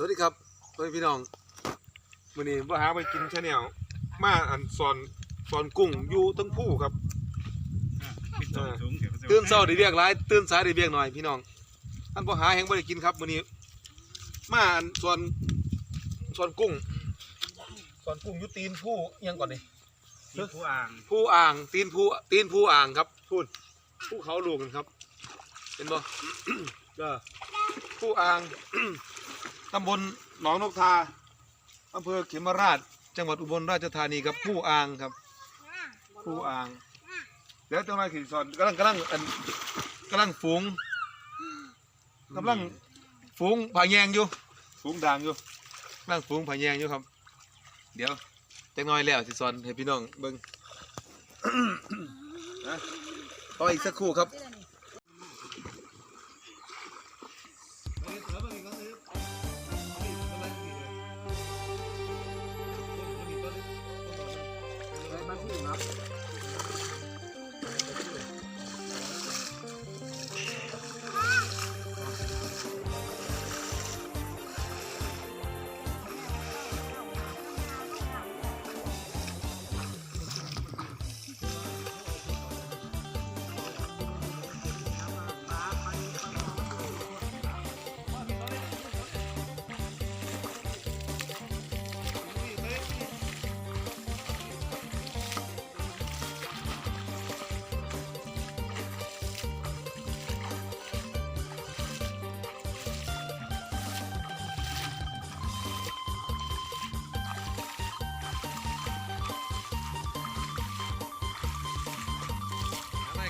สวัสดีครับพ่อแม่พี่น้องมื้อนี้บ่หาไปกินชาแนลมาอันสอนสอนกุ้งอยู่ทั้งผู้ครับปิดตัวสูงเดี๋ยวมันจะตื่นเช้าได้เรียกหลายตื่นสายได้เรียกหน่อยพี่น้องอันบ่หาแฮงบ่ได้กินครับมื้อนี้ มาอันสอนสอนกุ้งสอนกุ้งอยู่ตีนผู้อิหยังก่อนนี่มีผู้อ่างผู้อ่างตีนผู้ตีนผู้อ่างครับพูดผู้เขาลูกกันครับเห็นบ่เด้อผู้อ่าง ตำบลหนองนกทาอำเภอเขมราช จังหวัดอุบลราชธานีครับผู้อ่างครับผู้อ่าง แล้วเจ้านายขีสอนกำลังกำลังอันกำลังฝูงกำลังฝูงผาแยงอยู่ฝูงด่างอยู่กำลังฝูงผาแยงอยู่ครับ เดี๋ยวจักหน้อยแล้วสิสอนให้พี่น้องเบิ่งต่ออีกสักครู่ครับ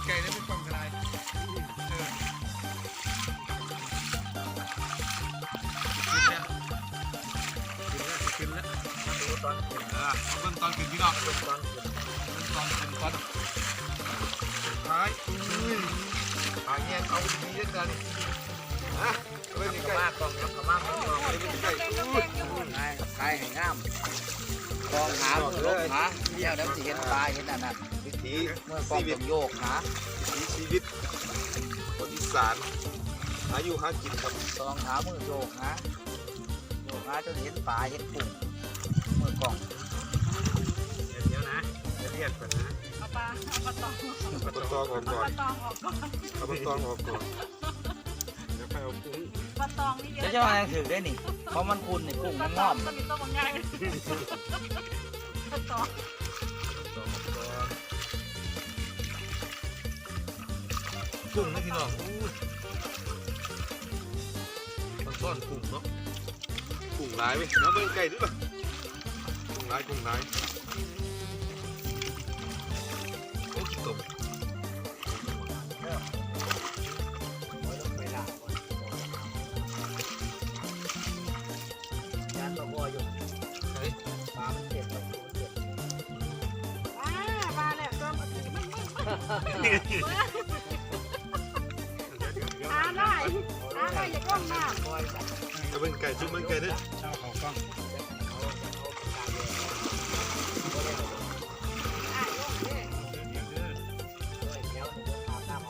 ไก่ได้เป็นกล่องกระไรเออขึ้นแล้วขึ้นแล้วตอนขึ้นเออเอาเบิ่งตอนขึ้นพี่น้องเบิ่งตอนขึ้นเบิ่งตอนขึ้นก่อนท้ายอุ้ยหาแยงเอาดีด้วยกันฮะเอาไว้นี่ไก่มากกองครับกมากกองเอาไว้นี่ไก่อุ้ยไงไก่ให้งาม กองหาลงหาเที่ยวแล้วสิเห็นปลาเห็นอันนั้นวิถีเมื่อกองชีวิตต้องโยกหาวิถีชีวิตคนอีสานหาอยู่หากินครับกองหามือโยกหาโยกหาจนเห็นปลาเห็นปุ่งเมื่อกองเดี๋ยวเดี๋ยวนะเดี๋ยวเรียกก่อนนะเอาปลาเอาปลาตองเอาปลาตองออกเอาก่อปนลาตองออกก่อนเอาปลาตองออกก่อนเดี๋ยวค่อยเอากุ้ง ปลาตองนี่เยอะจะจะมาถือได้นี่เพราะมันคุณนี่กุ้งปมัลานตงอองมก็มีต้มง่ายปลาตองสองตัวกุ้งนะพี่น้องอู้ยมันซ่อนกุ้งเนาะกุ้งหลายเว้ยน้ำเบิ่งไก่ด้วยป่ะกุ้งหลายกุ้งหลาย อ่าได้อ่าได้อย่าก้มหน้าเอาเบิ่งไก่จุ่มเบิ่งไก่ด้วยเช่าเขากล้องอ่ายกเลยเดี๋ยวเดี๋ยว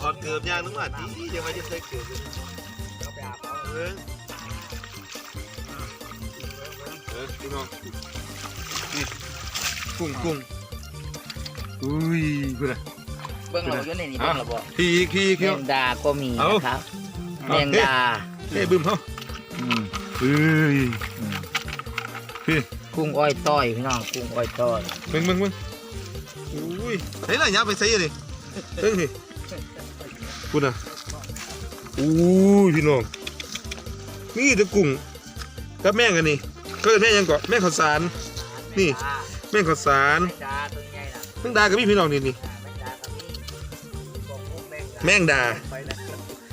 ถอดเกือบยางนึกว่าดียังไม่ได้ใส่เกือบเลยเออเออพี่น้องนี่กุ้งกุ้งอุ้ยกูนะ เบิ้งเราอยู่ในนี่เบิ้งเราบ่พี่อีกพี่อีกแมพี่งดาก็มีนะครับแมงดาเฮ้ยบึ้มเขาอืมเฮ้ยกุ้งอ้อยต้อยพี่น้องกุ้งอ้อยต้อยมึงมึงมึงอุ้ยเฮ้ยอะไรเนี่ยไปใส่เลยเฮ้ยนี่กูนะอุ้ยพี่น้องนี่แตะกุ้งกับแม่งอันนี้ก็แม่งยังเกาะแม่งข้าวสาร นี่ แม่งข้าวสาร แมงดาตัวใหญ่น่ะแม่งดากับพี่พี่น้องนี่นี่ แมงดาแม่งดาไปแล้ว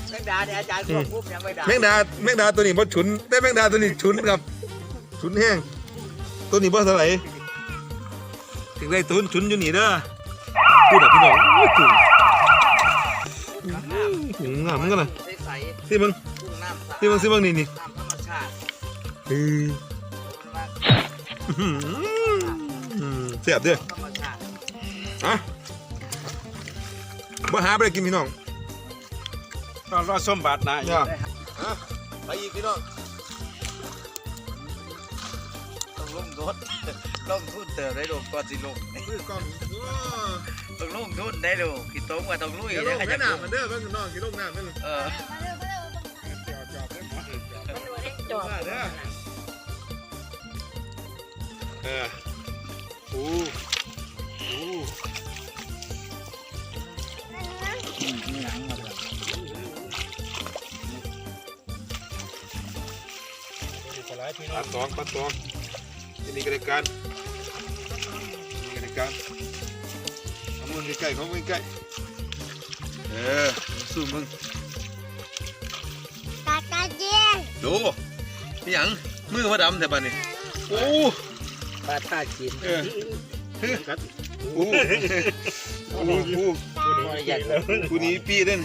แมงดาเนี่ยอาจารย์กองกุ้งยังไม่ดาแม่งดาแม่งดาตัวนี้บ่ฉุน แต่แม่งดาตัวนี้ฉุนครับ ฉุนแห้ง ตัวนี้บ่เท่าไหร่ถึงได้ตุนฉุนอยู่นี่เด้อพูดอะพี่น้องอุ้ยกุ้งอื้องามเหมือนกันนะใสที่มึงๆกุ้งน้ำสะอาดที่มึงที่มึงนี่นี่น้ำธรรมชาติเฮ้ยมากอื้อหือเสียบเด้อธรรมชาติฮะ มาหาไปกินพี่น้องรอรอส้มบาทนะเนี่ยไปอีกพี่น้องลงทุนลงทุนเติมได้ลูกก่อนสิลงมือกล้องว้าต้องลงทุนได้ลูกกี่ต้มก็ต้องลุยอย่าลได้งก็แม่จะน้ำลมันงเด้อเบิ่งน้องกี่ลงน้ำนั่นเออจอบเด้อเออโอ้ ปลาตองปลาตองที่นี่ก็ได้การนี่ก็ได้การเอามือใกล้ๆเขามือใกล้เออสู้มึงตาตาเจียนดูนี่หยังมือมาดำแต่บัดนี้โอ้ปลาท่ากินเออโอ้โอ้โหบ่อยากกูนี้ปีเด่น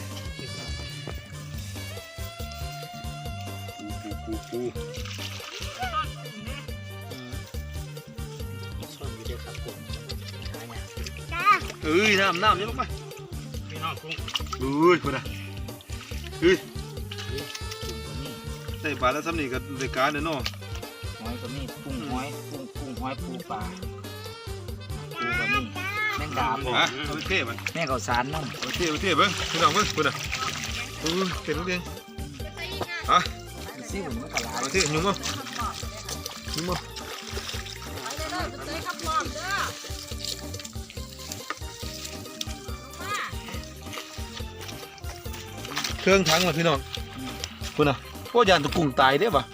ปูปูปูส่ เอ้ยน้ำน้ำนี่ลงไปพี่น้องกุ้งเอ้ยคนน่ะเฮ้ยกุ้งก็มีได้ปลาแล้วซ้ำนี่ก็ได้การเด้อเนาะหอยก็มีกุ้งหอยกุ้งกุ้งหอยปูปลาปูก็มีแมงดาบ่ฮะเอาไปเทมันแม่งข้าวสารน้ำเอาไปเทเอาไปเทเบิ้งพี่น้องเบิ้งคนน่ะเออเต็มลูกเองฮะซิ่วมันก็หลายเอาไปเทยุ่งมั้งยุ่งมั้ง เครื่องทั้งหมดพี่น้องคุณน่ะพวกยานตะกุ้งตายได้ปะ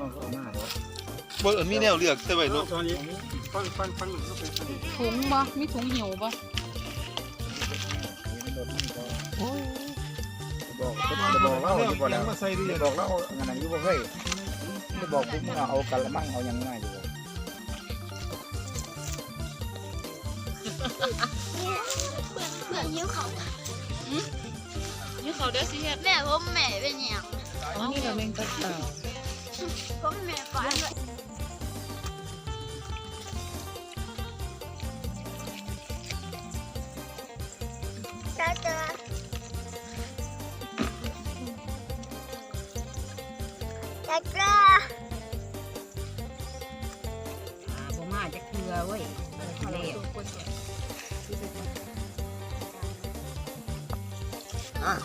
มันก็เอามาแล้วบ่เอิ้นมีแนวเลือกแต่ไว้เนาะตอนนี้ฟังฟังฟังหนึ่งก็เป็นถุงบ่มีถุงหิวบ่บอกจะบอกเล่าอยู่บ่แล้วมาใส่ดิจะบอกเล่าอันนั้นอยู่บ่เฮ้ยจะบอกพวกมึงเอากะละมังเอาหยังมาอยู่บ่แม่ยิ้วเขา นี่เขาได้สิเฮ็ดแม่ผมแม่เป็นหยังอ๋อนี่ก็แมงกะเต่าผมแม่ฝันว่าตาตาต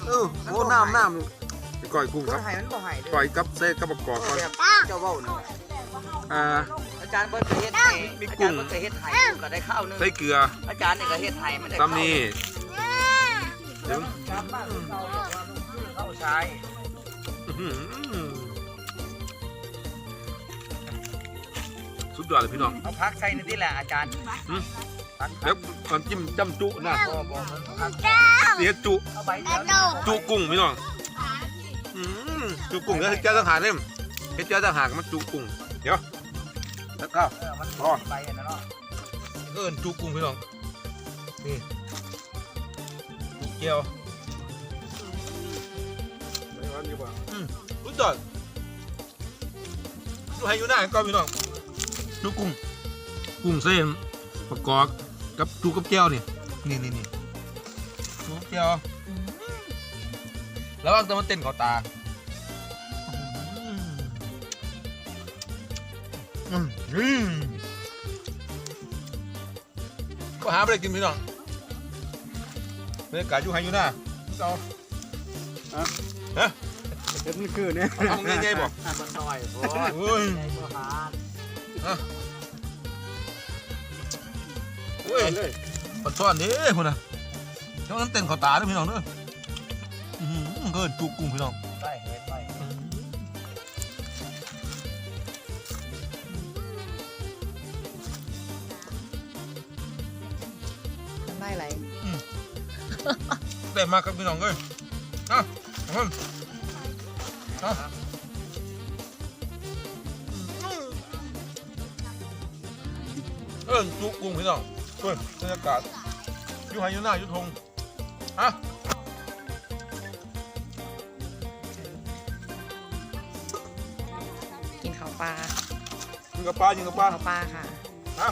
เออโอ้น้ำน้ำไปก่อยกุ้งครับให้มันบ่ให้ก่อยกับเส้กับประกอบก่อนเจ้าเว้านี่อ่า อาจารย์เพิ่นก็เฮ็ดให้อาจารย์เพิ่นก็เฮ็ดให้ก็ได้ข้าวนึงใส่เกลืออาจารย์นี่ก็เฮ็ดให้มันได้ซ้ำนี่เดี๋ยวชาวบ้านเขาบอกว่ามันคือข้าวชายอื้อหือสุดยอดเลยพี่น้อง เอาพักใส่นี่แหละอาจารย์อืม พักเดี๋ยวมันจิ้มจำจุนะบ่บ่มันพักเสียจุเอาใบเดียวนี่จุกุ้งพี่น้องอืมจุกุ้งแล้วเฮ็ดเจ้าต่างหากเนี่ยเฮ็ดเจ้าต่างหากมันจุกุ้งเดี๋ยวแล้วก็เออมันอ๋อใบอันนั้นเนาะเอิ้นจุกุ้งพี่น้องนี่จุเกียวอืมสุดยอดดูให้อยู่หน้าก่อนพี่น้องจุกุ้งกุ้งเส้นประกอบ กับจุกับแก้วนี่นี่นี่นี่จุกับแก้วแล้วบางตัวมันเต้นเขอตาอืมอืมก็หาไปได้กินพี่น้องบรรยากาศอยู่ไฮอยู่หน้าเอาเด็ดนี่คือเนี่ยเอาง่ายๆบอกอะมันน้อยโอ้ย โอ้ยใหญ่กว่าหาโอ้ยปัดซ่อนเด้พุ่นน่ะเจ้านั้นเต้นเขาตาเด้อพี่น้องเด้ออื้อหือเกินจุกกุ้งพี่น้องได้เฮ็ดไปทำได้ไรได้มากครับพี่น้องเอ้ยอะเอาเพิ่มอะเออจุกกุ้งพี่น้อง เฮ้ยบรรยากาศอยู่ไฮอยู่หน้าอยู่ทงอะกินข้าวปลายิงกับปลายิงกับปลาข้าวปลาค่ะอะ